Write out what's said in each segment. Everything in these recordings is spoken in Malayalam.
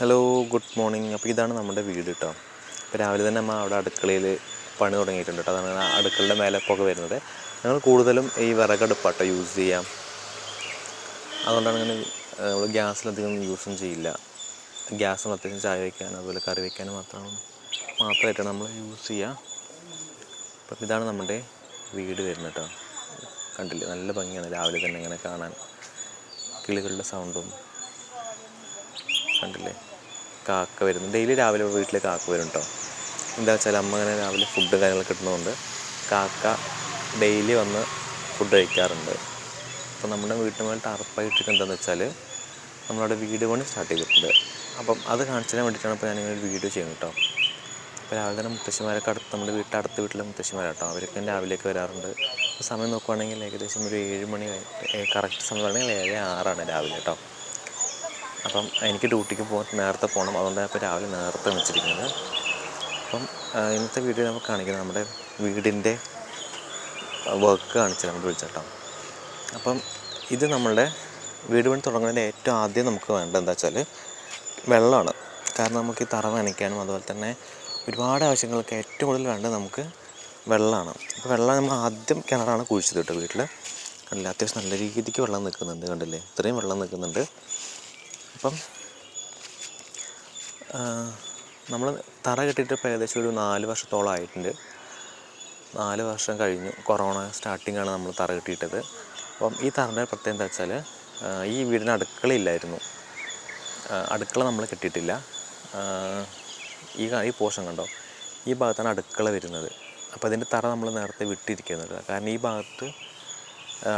ഹലോ ഗുഡ് മോർണിംഗ് അപ്പോൾ ഇതാണ് നമ്മുടെ വീട് കേട്ടോ. അപ്പോൾ രാവിലെ തന്നെ അമ്മ അവിടെ അടുക്കളയിൽ പണി തുടങ്ങിയിട്ടുണ്ട് കേട്ടോ. അതാണ് അടുക്കളയുടെ മേലെ പുക വരുന്നത്. ഞങ്ങൾ കൂടുതലും ഈ വിറകടുപ്പാട്ടോ യൂസ് ചെയ്യാം. അതുകൊണ്ടാണ് അങ്ങനെ നമ്മൾ ഗ്യാസിലധികം യൂസും ചെയ്യില്ല. ഗ്യാസ് അത്യാവശ്യം ചായ വയ്ക്കാനും അതുപോലെ കറി വയ്ക്കാനും മാത്രമാണ് മാത്രമായിട്ടാണ് നമ്മൾ യൂസ് ചെയ്യുക. അപ്പം ഇതാണ് നമ്മുടെ വീട് വരുന്നത് കേട്ടോ. കണ്ടില്ലേ? നല്ല ഭംഗിയാണ് രാവിലെ തന്നെ ഇങ്ങനെ കാണാൻ. കിളികളുടെ സൗണ്ടും കണ്ടില്ലേ? കാക്ക വരുന്നു. ഡെയിലി രാവിലെ വീട്ടിൽ കാക്ക വരും കേട്ടോ എന്താ വെച്ചാൽ അമ്മ അങ്ങനെ രാവിലെ ഫുഡ് കാര്യങ്ങളൊക്കെ കിട്ടുന്നതുകൊണ്ട് കാക്ക ഡെയിലി വന്ന് ഫുഡ് കഴിക്കാറുണ്ട്. അപ്പോൾ നമ്മുടെ വീട്ടുമേൽ ടർപ്പായിട്ടിട്ട് എന്താണെന്ന് വെച്ചാൽ നമ്മളവിടെ വീട് പണി സ്റ്റാർട്ട് ചെയ്തിട്ടുണ്ട്. അപ്പം അത് കാണിച്ചതിന് വേണ്ടിയിട്ടാണ് ഇപ്പോൾ ഞാനിങ്ങനെ ഒരു വീഡിയോ ചെയ്യുന്നത് കേട്ടോ അപ്പോൾ രാവിലെ തന്നെ മുത്തശ്ശിമാരൊക്കെ അടുത്ത് നമ്മുടെ വീട്ടിൽ അടുത്ത വീട്ടിലെ മുത്തശ്ശിമാരാട്ടോ അവരൊക്കെ രാവിലേക്ക് വരാറുണ്ട്. സമയം നോക്കുവാണെങ്കിൽ ഏകദേശം ഒരു ഏഴ് മണി കറക്റ്റ് സമയം പറയുകയാണെങ്കിൽ ഏഴ് ആറാണ് രാവിലെ കേട്ടോ അപ്പം എനിക്ക് ഡ്യൂട്ടിക്ക് പോകാൻ നേരത്തെ പോകണം. അതുകൊണ്ടാണ് ഇപ്പോൾ രാവിലെ നേരത്തെ വെച്ചിരിക്കുന്നത് അപ്പം ഇന്നത്തെ വീഡിയോ നമുക്ക് കാണിക്കുന്നത് നമ്മുടെ വീടിന്റെ വർക്ക് കാണിച്ച് നമ്മൾ വിളിച്ചേട്ടോ അപ്പം ഇത് നമ്മളുടെ വീട് പണി തുടങ്ങുന്നതിന്റെ ഏറ്റവും ആദ്യം നമുക്ക് വേണ്ടത് എന്താ വെച്ചാൽ വെള്ളമാണ്. കാരണം നമുക്ക് ഈ തറ നനയ്ക്കാനും അതുപോലെ തന്നെ ഒരുപാട് ആവശ്യങ്ങൾക്ക് ഏറ്റവും കൂടുതൽ വേണ്ടത് നമുക്ക് വെള്ളമാണ്. അപ്പോൾ വെള്ളം നമ്മൾ ആദ്യം കിണറാണ് കുഴിച്ചത് കേട്ടോ വീട്ടിൽ കണ്ടില്ല? അത്യാവശ്യം നല്ല രീതിക്ക് വെള്ളം നിൽക്കുന്നുണ്ട് കണ്ടില്ലേ? ഇത്രയും വെള്ളം നിൽക്കുന്നുണ്ട്. അപ്പം നമ്മൾ തറ കെട്ടിയിട്ട് ഇപ്പോൾ ഏകദേശം ഒരു നാല് വർഷത്തോളം ആയിട്ടുണ്ട്. നാല് വർഷം കഴിഞ്ഞു കൊറോണ സ്റ്റാർട്ടിങ്ങാണ് നമ്മൾ തറ കെട്ടിയിട്ടത്. അപ്പം ഈ തറയുടെ പ്രത്യേകത എന്താ വെച്ചാൽ ഈ വീടിന് അടുക്കളയില്ലായിരുന്നു അടുക്കള നമ്മൾ കെട്ടിയിട്ടില്ല. ഈ ഈ പോർഷൻ കണ്ടോ? ഈ ഭാഗത്താണ് അടുക്കള വരുന്നത്. അപ്പോൾ അതിന്റെ തറ നമ്മൾ നേരത്തെ വിട്ടിരിക്കുന്നത്. കാരണം ഈ ഭാഗത്ത്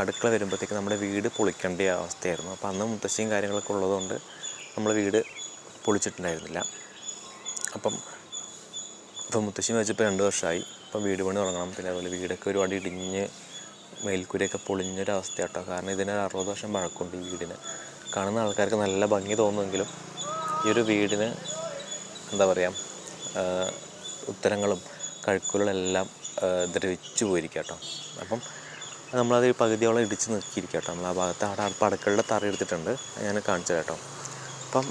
അടുക്കള വരുമ്പോഴത്തേക്ക് നമ്മുടെ വീട് പൊളിക്കേണ്ട അവസ്ഥയായിരുന്നു. അപ്പോൾ അന്ന് മുത്തശ്ശിയും കാര്യങ്ങളൊക്കെ ഉള്ളതുകൊണ്ട് നമ്മൾ വീട് പൊളിച്ചിട്ടുണ്ടായിരുന്നില്ല. അപ്പം ഇപ്പം മുത്തശ്ശി വെച്ചപ്പോൾ രണ്ട് വർഷമായി. ഇപ്പം വീട് പണി തുടങ്ങണം. പിന്നെ അതുപോലെ വീടൊക്കെ ഒരുപാട് ഇടിഞ്ഞ് മേൽക്കൂരയൊക്കെ പൊളിഞ്ഞൊരവസ്ഥ കേട്ടോ കാരണം ഇതിന് അറുപത് വർഷം പഴക്കമുണ്ട് ഈ വീടിന്. കാണുന്ന ആൾക്കാർക്ക് നല്ല ഭംഗി തോന്നുമെങ്കിലും ഈ ഒരു വീടിന് എന്താ പറയുക ഉത്തരങ്ങളും കഴുക്കുകളെല്ലാം ദ്രവിച്ചു പോയിരിക്കുക കേട്ടോ അപ്പം നമ്മളത് പകുതിയോളം ഇടിച്ച് നിർക്കിയിരിക്കുക നമ്മൾ ആ ഭാഗത്ത് അവിടെ പടക്കളുടെ തറ എടുത്തിട്ടുണ്ട്. ഞാൻ കാണിച്ചു കേട്ടോ അപ്പം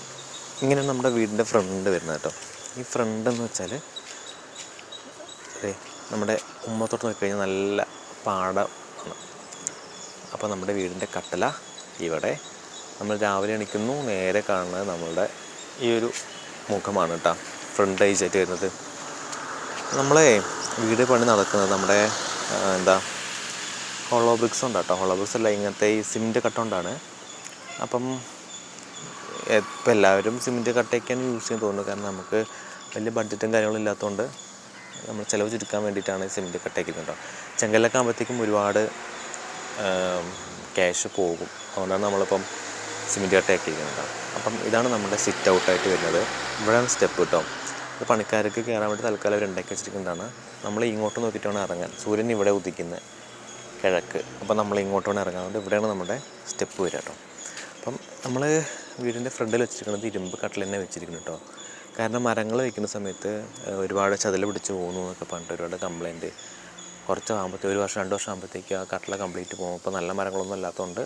ഇങ്ങനെ നമ്മുടെ വീടിന്റെ ഫ്രണ്ട് വരുന്നത് കേട്ടോ. ഈ ഫ്രണ്ട് എന്ന് വെച്ചാൽ അതെ നമ്മുടെ ഉമ്മത്തോട്ട് നോക്കിക്കഴിഞ്ഞാൽ നല്ല പാടമാണ് അപ്പോൾ നമ്മുടെ വീടിന്റെ കട്ടല ഇവിടെ നമ്മൾ രാവിലെ എണീക്കുന്നു. നേരെ കാണുന്നത് നമ്മളുടെ ഈ ഒരു മുഖമാണ് കേട്ടോ. ഫ്രണ്ട് ഐസായിട്ട് വരുന്നത്. നമ്മളെ വീട് പണി നടക്കുന്നത് നമ്മുടെ എന്താ ഹോളോ ബ്രിക്സ് ഉണ്ട് കേട്ടോ ഹോളോ ബ്രിക്സ് അല്ല ഇങ്ങനത്തെ ഈ സിമെന്റ് കട്ട കൊണ്ടാണ്. അപ്പം ഇപ്പം എല്ലാവരും സിമെന്റ് കട്ടയൊക്കെയാണ് യൂസ് ചെയ്യാൻ തോന്നുന്നത് കാരണം നമുക്ക് വലിയ ബഡ്ജറ്റും കാര്യങ്ങളും ഇല്ലാത്തതുകൊണ്ട് നമ്മൾ ചിലവ് ചുരുക്കാൻ വേണ്ടിയിട്ടാണ് സിമെന്റ് കട്ടയൊക്കെ കേട്ടോ ചെങ്കല്ലൊക്കെ ആകുമ്പോഴത്തേക്കും ഒരുപാട് ക്യാഷ് പോകും. അതുകൊണ്ടാണ് നമ്മളിപ്പം സിമെന്റ് കട്ടയൊക്കെ ഇരിക്കുന്നത് അപ്പം ഇതാണ് നമ്മുടെ സിറ്റ് ഔട്ടായിട്ട് വരുന്നത്. ഇവിടെയാണ് സ്റ്റെപ്പ് കേട്ടോ ഇത് പണിക്കാർക്ക് കയറാൻ വേണ്ടി തൽക്കാലം അവർ ഉണ്ടാക്കി വെച്ചിരിക്കുന്നതാണ്. നമ്മൾ ഇങ്ങോട്ട് നോക്കിയിട്ടാണ് ഇറങ്ങാൻ. സൂര്യൻ ഇവിടെ ഉദിക്കുന്നത് കിഴക്ക്. അപ്പോൾ നമ്മൾ ഇങ്ങോട്ട് ഇറങ്ങാൻ അതുകൊണ്ട് ഇവിടെയാണ് നമ്മുടെ സ്റ്റെപ്പ് വരിക കേട്ടോ. അപ്പം നമ്മൾ വീടിന്റെ ഫ്രണ്ടിൽ വെച്ചിരിക്കുന്നത് ഇരുമ്പ് കട്ടിൽ തന്നെ വെച്ചിരിക്കുന്നു കേട്ടോ. കാരണം മരങ്ങൾ വയ്ക്കുന്ന സമയത്ത് ഒരുപാട് ചതിൽ പിടിച്ച് പോകുന്നു എന്നൊക്കെ പറഞ്ഞിട്ട് ഒരുപാട് കംപ്ലയിന്റ് കുറച്ച് ആകുമ്പോഴത്തേക്ക് ഒരു വർഷം രണ്ട് വർഷം ആകുമ്പോഴത്തേക്ക് ആ കട്ടില കംപ്ലീറ്റ് പോകും. അപ്പോൾ നല്ല മരങ്ങളൊന്നും അല്ലാത്തതുകൊണ്ട്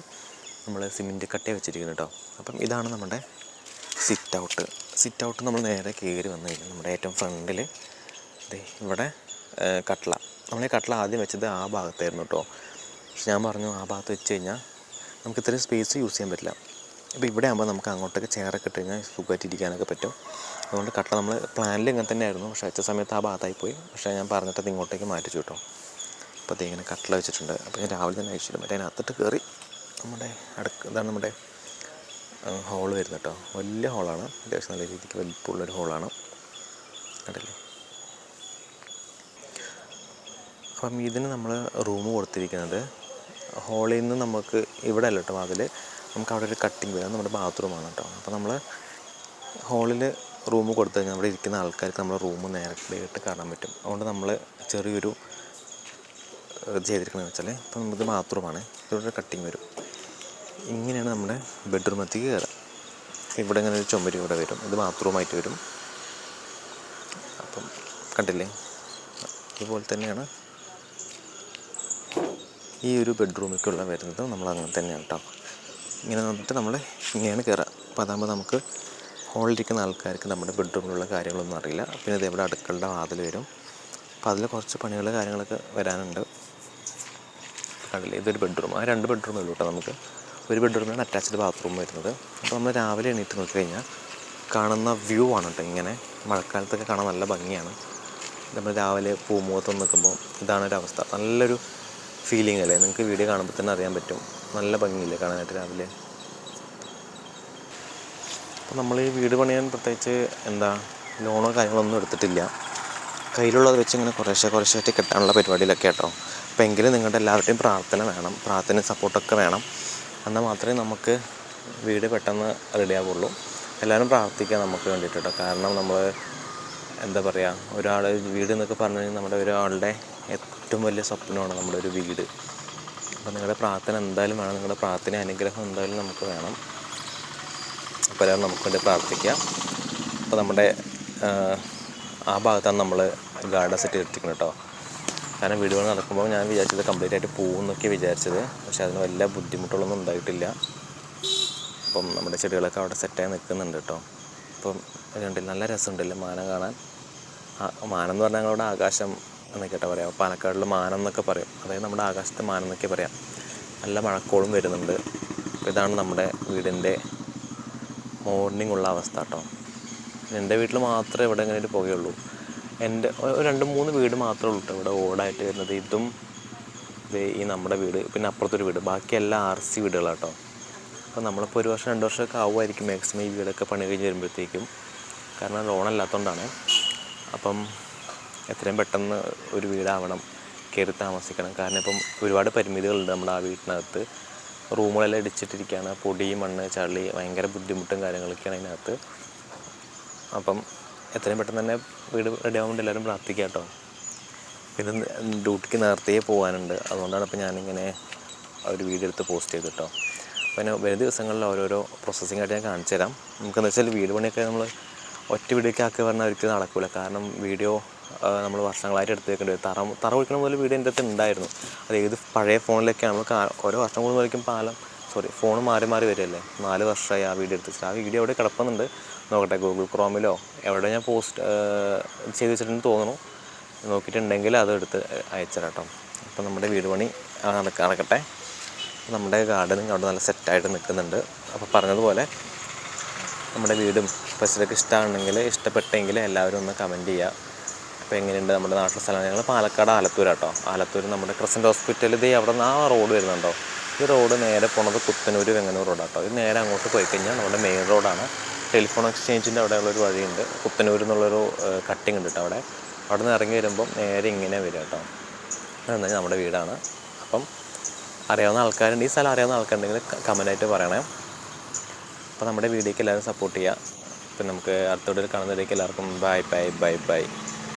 നമ്മൾ സിമെന്റ് കട്ടയെ വെച്ചിരിക്കുന്നു കേട്ടോ. അപ്പം ഇതാണ് നമ്മുടെ സിറ്റ് ഔട്ട് സിറ്റ് ഔട്ട് നമ്മൾ നേരെ കയറി വന്നു കഴിഞ്ഞാൽ നമ്മുടെ ഏറ്റവും ഫ്രണ്ടിൽ ഇവിടെ കട്ട്ള നമ്മൾ ഈ കട്ടിൽ ആദ്യം വെച്ചത് ആ ഭാഗത്തായിരുന്നു കേട്ടോ പക്ഷെ ഞാൻ പറഞ്ഞു ആ ഭാഗത്ത് വെച്ച് കഴിഞ്ഞാൽ നമുക്ക് ഇത്രയും സ്പേസ് യൂസ് ചെയ്യാൻ പറ്റില്ല. അപ്പോൾ ഇവിടെ ആകുമ്പോൾ നമുക്ക് അങ്ങോട്ടൊക്കെ ചെയറൊക്കെ ഇട്ട് കഴിഞ്ഞാൽ സുഖമായിട്ട് ഇരിക്കാനൊക്കെ പറ്റും. അതുകൊണ്ട് കട്ടിൽ നമ്മൾ പ്ലാനിൽ ഇങ്ങനെ തന്നെയായിരുന്നു. പക്ഷേ വെച്ച സമയത്ത് ആ ഭാഗത്തായി പോയി. പക്ഷേ ഞാൻ പറഞ്ഞിട്ട് അത് ഇങ്ങോട്ടേക്ക് മാറ്റിച്ചു കേട്ടോ അപ്പോൾ അത് ഇങ്ങനെ കട്ടില വെച്ചിട്ടുണ്ട്. അപ്പോൾ ഞാൻ രാവിലെ തന്നെ അയച്ചിട്ട് മറ്റേ അതിനകത്തിട്ട് കയറി നമ്മുടെ അടുക്ക ഇതാണ് നമ്മുടെ ഹോൾ വരുന്നത് കേട്ടോ വലിയ ഹോളാണ് അത്യാവശ്യം നല്ല രീതിക്ക് വലിപ്പമുള്ളൊരു ഹോളാണ് കണ്ടില്ലേ? അപ്പം ഇതിന് നമ്മൾ റൂം കൊടുത്തിരിക്കുന്നത് ഹോളിൽ നിന്ന് നമുക്ക് ഇവിടെ അല്ല കേട്ടോ അതിൽ നമുക്ക് അവിടെ ഒരു കട്ടിങ് വരും നമ്മുടെ ബാത്റൂമാണ് കേട്ടോ. അപ്പോൾ നമ്മൾ ഹോളിൽ റൂം കൊടുത്തു കഴിഞ്ഞാൽ അവിടെ ഇരിക്കുന്ന ആൾക്കാർക്ക് നമ്മൾ റൂം നേരിട്ട് കാണാൻ പറ്റും. അതുകൊണ്ട് നമ്മൾ ചെറിയൊരു ഇത് ചെയ്തിരിക്കുന്നത് വെച്ചാൽ ഇപ്പം നമുക്ക് ബാത്റൂമാണ് ഒരു കട്ടിങ് വരും. ഇങ്ങനെയാണ് നമ്മുടെ ബെഡ്റൂമത്തേക്ക് കയറുക. ഇവിടെ ഇങ്ങനെ ഒരു ചുമരി ഇവിടെ വരും. ഇത് ബാത്റൂമായിട്ട് വരും. അപ്പം കണ്ടില്ലേ? ഇതുപോലെ തന്നെയാണ് ഈ ഒരു ബെഡ്റൂമിലേക്കുള്ള വരുന്നത് നമ്മൾ അങ്ങനെ തന്നെയാണ് കേട്ടോ ഇങ്ങനെ വന്നിട്ട് നമ്മൾ ഇങ്ങനെയാണ് കയറുക അപ്പോൾ അതാകുമ്പോൾ നമുക്ക് ഹോളിലിരിക്കുന്ന ആൾക്കാർക്ക് നമ്മുടെ ബെഡ്റൂമിലുള്ള കാര്യങ്ങളൊന്നും അറിയില്ല. പിന്നെ ഇത് ഇവിടെ അടുക്കളുടെ വാതിൽ വരും. അപ്പോൾ അതിൽ കുറച്ച് പണികൾ കാര്യങ്ങളൊക്കെ വരാനുണ്ട്. കണ്ടില്ലേ? ഇതൊരു ബെഡ്റൂം. ആ രണ്ട് ബെഡ്റൂമേ ഉള്ളൂ കേട്ടോ നമുക്ക്. ഒരു ബെഡ്റൂമിലാണ് അറ്റാച്ച്ഡ് ബാത്റൂം വരുന്നത്. അപ്പോൾ നമ്മൾ രാവിലെ എണീറ്റ് നോക്കി കഴിഞ്ഞാൽ കാണുന്ന വ്യൂ ആണ് കേട്ടോ ഇങ്ങനെ. മഴക്കാലത്തൊക്കെ കാണാൻ നല്ല ഭംഗിയാണ്. നമ്മൾ രാവിലെ പൂമുഖത്ത് നിൽക്കുമ്പോൾ ഇതാണ് ഒരു അവസ്ഥ. നല്ലൊരു ഫീലിംഗ് അല്ലേ? നിങ്ങൾക്ക് വീഡിയോ കാണുമ്പോൾ തന്നെ അറിയാൻ പറ്റും. നല്ല ഭംഗിയില്ലേ കാണാനായിട്ട് രാവിലെ? അപ്പോൾ നമ്മൾ ഈ വീട് പണിയാൻ പ്രത്യേകിച്ച് എന്താ ലോണോ കാര്യങ്ങളൊന്നും എടുത്തിട്ടില്ല. കയ്യിലുള്ളത് വെച്ച് ഇങ്ങനെ കുറേശ്ശെ കുറേശ്ശായിട്ട് കെട്ടാനുള്ള പരിപാടിയിലൊക്കെ കേട്ടോ അപ്പോൾ എങ്കിലും നിങ്ങളുടെ എല്ലാവരുടെയും പ്രാർത്ഥന വേണം. പ്രാർത്ഥന സപ്പോർട്ടൊക്കെ വേണം. എന്നാൽ മാത്രമേ നമുക്ക് വീട് പെട്ടെന്ന് റെഡി ആവുള്ളൂ. എല്ലാവരും പ്രാർത്ഥിക്കുക നമുക്ക് വേണ്ടിയിട്ട് കേട്ടോ കാരണം നമ്മൾ എന്താ പറയുക ഒരാൾ വീട് എന്നൊക്കെ പറഞ്ഞു കഴിഞ്ഞാൽ നമ്മുടെ ഒരാളുടെ ഏറ്റവും വലിയ സ്വപ്നമാണ് നമ്മുടെ ഒരു വീട്. അപ്പോൾ നിങ്ങളുടെ പ്രാർത്ഥന എന്തായാലും വേണം. നിങ്ങളുടെ പ്രാർത്ഥന അനുഗ്രഹം എന്തായാലും നമുക്ക് വേണം. അപ്പോൾ എല്ലാവരും നമുക്ക് വേണ്ടി പ്രാർത്ഥിക്കാം. അപ്പോൾ നമ്മുടെ ആ, ഭാഗത്താണ് നമ്മൾ ഗാർഡൻ സെറ്റ് ചെയ്തിരിക്കുന്നത് കേട്ടോ. കാരണം വീടുകൾ നടക്കുമ്പോൾ ഞാൻ വിചാരിച്ചത് കംപ്ലീറ്റ് ആയിട്ട് പോകുമെന്നൊക്കെ വിചാരിച്ചത്. പക്ഷേ അതിന് വല്ല ബുദ്ധിമുട്ടുകളൊന്നും ഉണ്ടായിട്ടില്ല. അപ്പം നമ്മുടെ ചെടികളൊക്കെ അവിടെ സെറ്റായി നിൽക്കുന്നുണ്ട് കേട്ടോ. അപ്പം അതുകൊണ്ട് നല്ല രസമുണ്ടല്ലോ മാനം കാണാൻ. മാനം എന്ന് പറഞ്ഞാൽ ഞങ്ങളുടെ ആകാശം എന്നൊക്കെ കേട്ടോ പറയാം പാലക്കാടിൽ മാനം എന്നൊക്കെ പറയും. അതായത് നമ്മുടെ ആകാശത്തെ മാനം എന്നൊക്കെ പറയാം. നല്ല മഴക്കോളും വരുന്നുണ്ട്. ഇതാണ് നമ്മുടെ വീടിന്റെ മോർണിംഗ് ഉള്ള അവസ്ഥ കേട്ടോ. എന്റെ വീട്ടിൽ മാത്രമേ ഇവിടെ ഇങ്ങനെ ഒരു എന്റെ രണ്ട് മൂന്ന് വീട് മാത്രമേ ഉള്ളൂ കേട്ടോ ഇവിടെ ഓടായിട്ട് വരുന്നത്. ഇതും ഈ നമ്മുടെ വീട് പിന്നെ അപ്പുറത്തൊരു വീട്. ബാക്കി എല്ലാം ആർ സി വീടുകളാണ് കേട്ടോ. അപ്പോൾ നമ്മളിപ്പോൾ ഒരു വർഷം രണ്ട് വർഷമൊക്കെ ആവുമായിരിക്കും മാക്സിമം ഈ വീടൊക്കെ പണി കഴിഞ്ഞ് വരുമ്പോഴത്തേക്കും. കാരണം ലോൺ അല്ലാത്തതുകൊണ്ടാണ് അപ്പം എത്രയും പെട്ടെന്ന് ഒരു വീടാവണം കയറി താമസിക്കണം. കാരണം ഇപ്പം ഒരുപാട് പരിമിതികളുണ്ട് നമ്മുടെ ആ വീട്ടിനകത്ത്. റൂമുകളെല്ലാം ഇടിച്ചിട്ടിരിക്കുകയാണ് പൊടി മണ്ണ് ചളി ഭയങ്കര ബുദ്ധിമുട്ടും കാര്യങ്ങളൊക്കെയാണ് അതിനകത്ത്. അപ്പം എത്രയും പെട്ടെന്ന് തന്നെ വീട് റെഡി ആവുമ്പോൾ എല്ലാവരും പ്രാർത്ഥിക്കുക കേട്ടോ. പിന്നെ ഡ്യൂട്ടിക്ക് നേരത്തെ പോകാനുണ്ട്. അതുകൊണ്ടാണ് ഇപ്പോൾ ഞാനിങ്ങനെ ഒരു വീഡിയോ എടുത്ത് പോസ്റ്റ് ചെയ്ത് കേട്ടോ. പിന്നെ വരും ദിവസങ്ങളിൽ ഓരോരോ പ്രോസസ്സിംഗ് ആയിട്ട് ഞാൻ കാണിച്ചു തരാം നമുക്കെന്ന് വെച്ചാൽ വീട് പണിയൊക്കെ നമ്മൾ ഒറ്റ വീഡിയോക്ക് ആക്കി പറഞ്ഞാൽ ഒരിക്കലും നടക്കില്ല കാരണം വീഡിയോ നമ്മൾ വർഷങ്ങളായിട്ട് എടുത്ത് വെക്കേണ്ടി വരും തറ തറ ഒഴിക്കണ പോലെ വീട് എന്റെ അടുത്ത് ഉണ്ടായിരുന്നു അത് ഏത് പഴയ ഫോണിലൊക്കെ നമ്മൾ ഓരോ വർഷം കൂടുമ്പോഴേക്കും പാലം സോറി ഫോൺ മാറി മാറി വരുമല്ലേ നാല് വർഷമായി ആ വീഡിയോ എടുത്ത് ആ വീഡിയോ അവിടെ കിടപ്പുന്നുണ്ട്. നോക്കട്ടെ ഗൂഗിൾ ക്രോമിലോ എവിടെ ഞാൻ പോസ്റ്റ് ചെയ്ത് വെച്ചിട്ടുണ്ടെന്ന് തോന്നുന്നു. നോക്കിയിട്ടുണ്ടെങ്കിൽ അത് എടുത്ത് അയച്ചു കേട്ടോ അപ്പോൾ നമ്മുടെ വീട് പണി നടക്കട്ടെ. നമ്മുടെ ഗാർഡനും അവിടെ നല്ല സെറ്റായിട്ട് നിൽക്കുന്നുണ്ട്. അപ്പോൾ പറഞ്ഞതുപോലെ നമ്മുടെ വീടും പരിസരമൊക്കെ ഇഷ്ടമാണെങ്കിൽ ഇഷ്ടപ്പെട്ടെങ്കിൽ എല്ലാവരും ഒന്ന് കമന്റ് ചെയ്യുക. അപ്പോൾ എങ്ങനെയുണ്ട് നമ്മുടെ നാട്ടിലെ സ്ഥലം? ഞങ്ങൾ പാലക്കാട് ആലത്തൂർ കേട്ടോ ആലത്തൂർ നമ്മുടെ ക്രസന്റ് ഹോസ്പിറ്റൽ ഇത് അവിടെ നിന്ന് ആ റോഡ് വരുന്നുണ്ടോ? ഈ റോഡ് നേരെ പോണത് കുത്തനൂർ വെങ്ങനൂർ റോഡ് കേട്ടോ ഇത് നേരെ അങ്ങോട്ട് പോയി കഴിഞ്ഞാൽ നമ്മുടെ മെയിൻ റോഡാണ്. ടെലിഫോൺ എക്സ്ചേഞ്ചിന്റെ അവിടെയുള്ളൊരു വഴിയുണ്ട്. കുത്തനൂർ എന്നുള്ളൊരു കട്ടിങ് ഉണ്ട് കേട്ടോ അവിടെ. അവിടെ നിന്ന് ഇറങ്ങി വരുമ്പം നേരെ ഇങ്ങനെ വരും കേട്ടോ അതെന്നാൽ നമ്മുടെ വീടാണ്. അപ്പം അറിയാവുന്ന ആൾക്കാരുണ്ട്. ഈ സ്ഥലം അറിയാവുന്ന ആൾക്കാരുണ്ടെങ്കിൽ കമന്റായിട്ട് പറയണേ. അപ്പോൾ നമ്മുടെ വീഡിയോക്ക് എല്ലാവരും സപ്പോർട്ട് ചെയ്യുക. അപ്പം നമുക്ക് അടുത്തോടെ കാണുന്നതിലേക്ക് എല്ലാവർക്കും ബൈ ബൈ ബൈ ബൈ